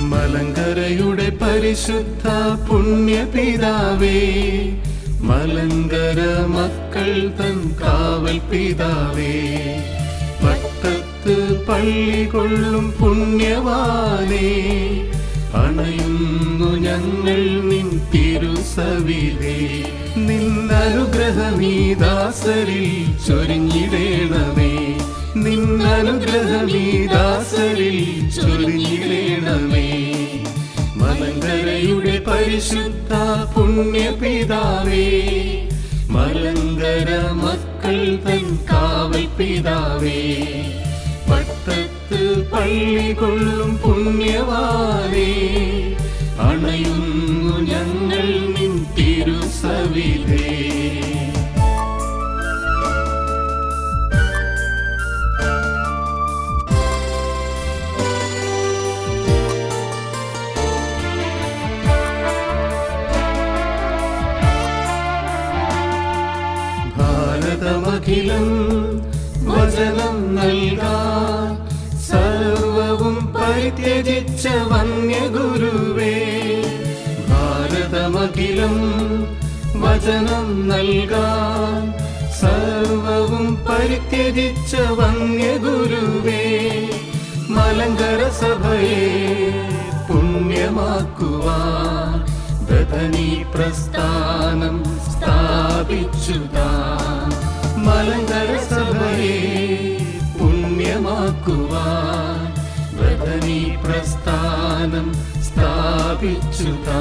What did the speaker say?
മലങ്കരയുടെ പരിശുദ്ധ പുണ്യപിതാവേ മലങ്കര മക്കൾ തൻ കാവൽ പിതാവേ. പട്ടത്ത് പള്ളി കൊള്ളും പുണ്യവാനേ അണയുന്നു ഞങ്ങൾ നിൻ തിരുസവിലേ. നിന്നനുഗ്രഹമീ ദാസരിൽ ചൊരിഞ്ഞിടേണമേ. നിന്നനുഗ്രഹമീ ദാസരിൽ ചൊരിഞ്ഞിടേണമേ. മലങ്കരയുടെ പരിശുദ്ധ പുണ്യപിതാവേ മലങ്കര മക്കൾ തൻ പിതാവേ. പട്ടത്ത് പള്ളി കൊള്ളും പുണ്യവാനേ അണയുന്നു ഞങ്ങൾ നിൻ തിരുസവിധേ. ഭാരതമഖിലം വചനം നൽകാൻ സർവവും പരിത്യജിച്ച വന്യഗുരുവേ ഭാരതമഖിലം വചനം നൽകാൻ സർവവും പരിത്യജിച്ച വന്യഗുരുവേ മലങ്കര സഭയെ പുണ്യമാക്കുവാൻ പ്രസ്ഥാനം സ്ഥാപിച്ചുതാൻ മലങ്കര സഭയെ പുണ്യമാക്കുവാൻ ബദനി പ്രസ്ഥാനം സ്ഥാപിച്ചുതാൻ